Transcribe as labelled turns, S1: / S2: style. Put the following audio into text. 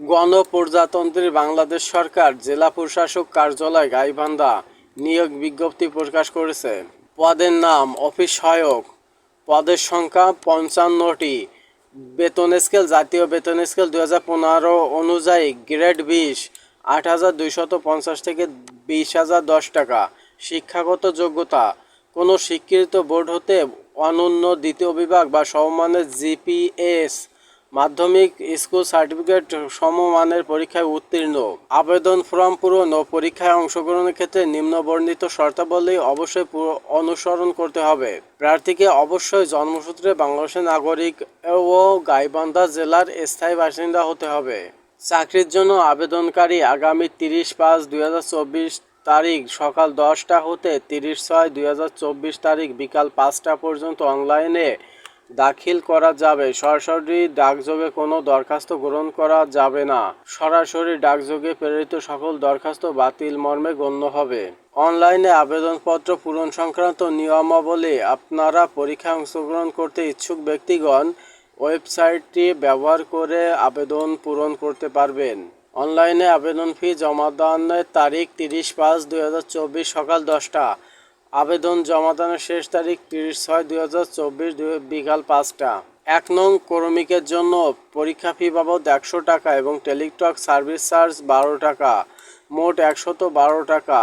S1: গণপ্রজাতন্ত্রী বাংলাদেশ সরকার জেলা প্রশাসক কার্যালয় গাইবান্ধা নিয়োগ বিজ্ঞপ্তি প্রকাশ করেছে। পদের নাম অফিস সহায়ক। পদের সংখ্যা পঞ্চান্নটি। বেতন স্কেল, জাতীয় বেতন স্কেল দু হাজার পনেরো অনুযায়ী গ্রেড বিশ আট হাজার দুইশত পঞ্চাশ থেকে বিশ হাজার দশ টাকা। শিক্ষাগত যোগ্যতা। কোনো স্বীকৃত বোর্ড হতে অনন্য দ্বিতীয় বিভাগ বা সমমানের জিপিএস মাধ্যমিক স্কুল সার্টিফিকেট সমমানের পরীক্ষায় উত্তীর্ণ। আবেদন ফর্ম পূরণ ও পরীক্ষায় অংশগ্রহণের ক্ষেত্রে নিম্নবর্ণিত শর্তাবলী অবশ্যই অনুসরণ করতে হবে। প্রার্থীকে অবশ্যই জন্মসূত্রে বাংলাদেশের নাগরিক ও গাইবান্ধা জেলার স্থায়ী বাসিন্দা হতে হবে। চাকরির জন্য আবেদনকারী আগামী তিরিশ পাঁচ দুই তারিখ সকাল দশটা হতে তিরিশ ছয় দুই তারিখ বিকাল পাঁচটা পর্যন্ত অনলাইনে দাখিল করা যাবে। সরাসরি ডাকযোগে কোনো দরখাস্ত গ্রহণ করা যাবে না। সরাসরি ডাকযোগে প্রেরিত সকল দরখাস্ত বাতিল মর্মে গণ্য হবে। অনলাইনে আবেদনপত্র পূরণ সংক্রান্ত নিয়মাবলী আপনারা পরীক্ষায় অংশগ্রহণ করতে ইচ্ছুক ব্যক্তিগণ ওয়েবসাইটটি ব্যবহার করে আবেদন পূরণ করতে পারবেন। অনলাইনে আবেদন ফি জমা দানের তারিখ তিরিশ পাঁচ চব্বিশ সকাল দশটা। আবেদন জমা জমাদানের শেষ তারিখ তিরিশ ছয় দুই হাজার চব্বিশ বিকাল পাঁচটা। এক নং কর্মীকের জন্য পরীক্ষা ফি বাবদ একশো টাকা এবং টেলিটক সার্ভিস চার্জ বারো টাকা। মোট একশত বারো টাকা।